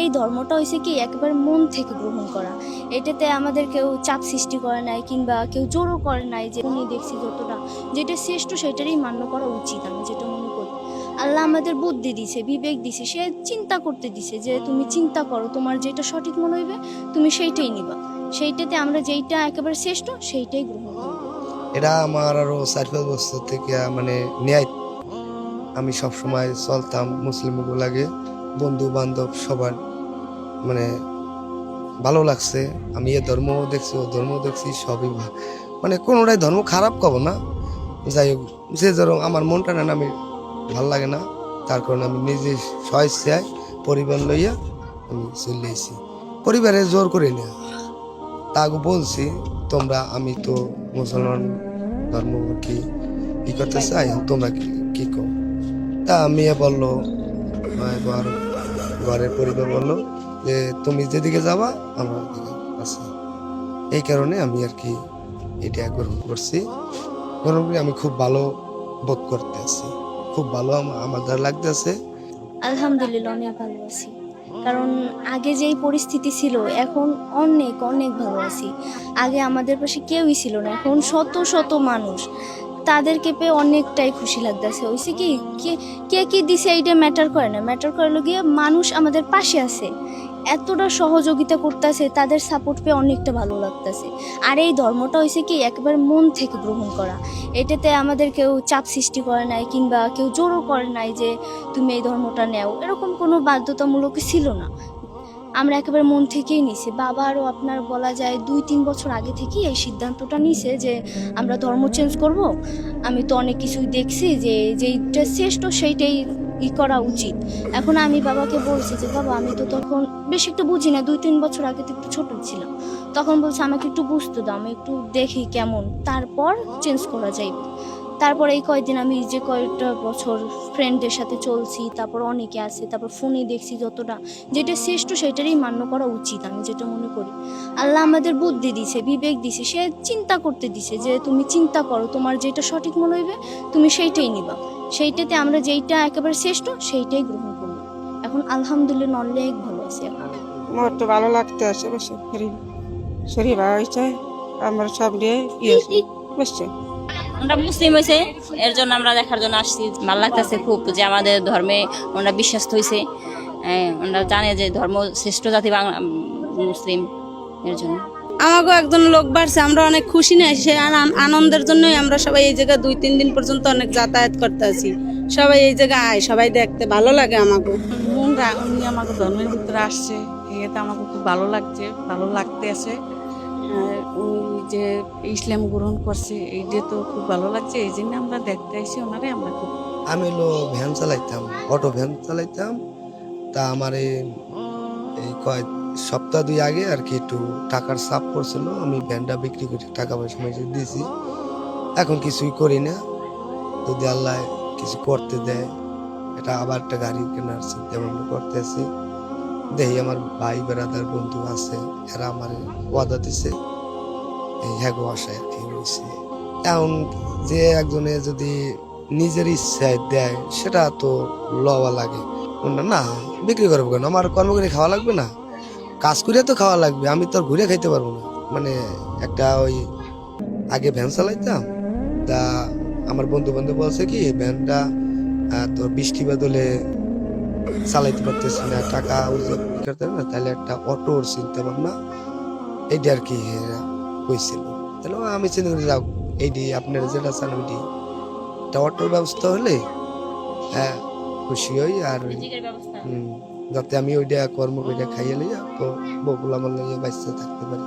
এই ধর্মটা হয়েছে কি একেবারে মন থেকে গ্রহণ করা। এটাতে আমাদের কেউ চাপ সৃষ্টি করে নাই কিংবা কেউ জোরও করে নাই যে উনি দেখছি যতটা। যেটা শ্রেষ্ঠ সেটারই মান্য করা উচিত আমি যেটা মনে করি। আল্লাহ আমাদের বুদ্ধি দিছে, বিবেক দিছে, সে চিন্তা করতে দিছে যে তুমি চিন্তা করো, তোমার যেটা সঠিক মনে হইবে তুমি সেইটাই নিবা। সেইটাতে আমরা যেইটা একেবারে শ্রেষ্ঠ সেইটাই গ্রহণ করব এটা আমার আরও চার পাঁচ বছর থেকে মানে ন্যায় আমি সব সময় চলতাম মুসলিম লাগে বন্ধু বান্ধব সবার মানে ভালো লাগছে। আমি এ ধর্ম দেখছি, ও ধর্ম দেখছি, সবই মানে কোনোটাই ধর্ম খারাপ কব না। যাই হোক, যে ধরো আমার মনটা না আমি ভালো লাগে না, তার কারণে আমি নিজে স্বেচ্ছায় পরিবার লইয়া আমি চলে এসেছি। পরিবারে জোর করে না। তাকে বলছি, তোমরা, আমি তো মুসলমান ধর্ম কি, ই করতে চাই, তোমরা কি কি কো তা মেয়ে বলল ঘরের পরিবার বলল যে, তুমি যেদিকে যাবা, আমরা ওদিকে আছি। এই কারণে আমি আর কি এটা গ্রহণ করছি। গ্রহণ করে আমি খুব ভালো বোধ করতে আছি। খুব ভালো আম- আমার দ্বারা লাগতেছে আলহামদুলিল্লাহ, অনেক ভালো আছি। কারণ আগে যেই পরিস্থিতি ছিল, এখন অনেক অনেক ভালো আছি। আগে আমাদের পাশে কেউই ছিল না, এখন শত শত মানুষ। তাদেরকে পেয়ে অনেকটাই খুশি লাগতেছে। হয়েছে কি? কে কে দিছে এইটা ম্যাটার করে না? ম্যাটার করে গিয়ে মানুষ আমাদের পাশে আছে। এতটা সহযোগিতা করতেছে, তাদের সাপোর্ট পেয়ে অনেকটা ভালো লাগতেছে। আর এই ধর্মটা হয়েছে কি, একেবারে মন থেকে গ্রহণ করা। এটাতে আমাদের কেউ চাপ সৃষ্টি করে নাই কিংবা কেউ জোরও করে নাই যে, তুমি এই ধর্মটা নেও। এরকম কোনো বাধ্যতামূলক ছিল না। আমরা একেবারে মন থেকেই নিছি। বাবা আরও আপনার বলা যায় দুই, তিন বছর আগে থেকেই এই সিদ্ধান্তটা নিছে যে আমরা ধর্ম চেঞ্জ করব। আমি তো অনেক কিছুই দেখছি যে যেইটা শ্রেষ্ঠ সেইটাই ই করা উচিত। এখন আমি বাবাকে বলছি যে, বাবা, আমি তো তখন বেশি একটু বুঝি না, দুই, তিন বছর আগে তো একটু ছোটো ছিলাম। তখন বলছে, আমাকে একটু বুঝতে দাও, আমি একটু দেখি কেমন। তারপর চেঞ্জ করা যাইবে। তারপর এই কয়েকদিন আমি যে কয়েকটা বছর ফ্রেন্ডদের সাথে চলছি তারপর অনেকে আছে তারপর ফোনে দেখছি যতটা। যেটা শ্রেষ্ঠ সেটারই মান্য করা উচিত আমি যেটা মনে করি। আল্লাহ আমাদের বুদ্ধি দিছে বিবেক দিছে সে চিন্তা করতে দিছে যে তুমি চিন্তা করো তোমার যেটা সঠিক মনে হইবে তুমি সেইটাই নিবা। সেইটাতে আমরা যেইটা একেবারে শ্রেষ্ঠ সেইটাই গ্রহণ করব এখন আলহামদুলিল্লাহ অনেক ভালো আছে এখন। মোর তো ভালো লাগতে আছে বসে শরীর ভালো হয়েছে আমার সব নিয়ে বুঝছে আমরা মুসলিম হয়েছে এর জন্য আমরা দেখার জন্য আসছি। ভালো লাগতেছে খুব যে আমাদের ধর্মে ওনারা বিশ্বাস হয়েছে। ওনারা জানে যে ধর্ম শ্রেষ্ঠ জাতি বাংলা মুসলিম এর জন্য। আমাকেও একজন লোক বাড়ছে আমরা অনেক খুশি না সে আন- আনন্দের জন্যই আমরা সবাই এই জায়গায় দুই তিন দিন পর্যন্ত অনেক যাতায়াত করতে আছি। সবাই এই জায়গায় আয় সবাই দেখতে ভালো লাগে আমাকে উনি আমাকে ধর্মের ভিতরে আসছে এতে আমাকে খুব ভালো লাগছে ভালো লাগতে আছে উনি যে ইসলাম গ্রহণ করছে, এইটা তো খুব ভালো লাগছে, এই জন্য আমরা দেখতে আসি ওনারে, আমরা আমি হলো ভ্যান চালাইতাম, অটো ভ্যান চালাইতাম। তা আমার এই কয় সপ্তাহ দুই আগে আর কি একটু টাকার চাপ পড়ছিল, আমি ভ্যানটা বিক্রি করে টাকা পয়সা মেসে দিয়েছি। এখন কিছুই করি না, যদি আল্লাহ কিছু করতে দেয়, এটা আবার একটা গাড়ি কেনার চিন্তা ভাবনা করতে আছি দেখি আমার ভাই বেড়াদার বন্ধু আছে, এরা আমার ওয়াদা দিছে। এই হ্যাগো আশায় আর কি হয়েছে এখন যে একজনে যদি নিজের ইচ্ছায় দেয়, সেটা তো লওয়া লাগে। না, বিক্রি করব কেন? আমার কর্ম করে খাওয়া লাগবে না? কাজ করে তো খাওয়া লাগবে, আমি তো ঘুরে খাইতে পারব না। মানে একটা ওই আগে ভ্যান চালাইতাম, তা আমার বন্ধু বান্ধব বলছে কি ভ্যানটা তোর বৃষ্টি বাদলে চালাইতে পারতেছি না টাকা করতে না তাহলে একটা অটোর চিন্তা ভাবনা এইটা আর কি কইছিল তাহলে আমি চিন্তা করি যাও এইটি আপনার যেটা চান ওইটি একটা অটোর ব্যবস্থা হলে হ্যাঁ খুশি হই আর যাতে আমি ওইটা কর্ম করে খাইয়ে লইয়া তো বকুল আমার লইয়া বাঁচতে থাকতে পারি।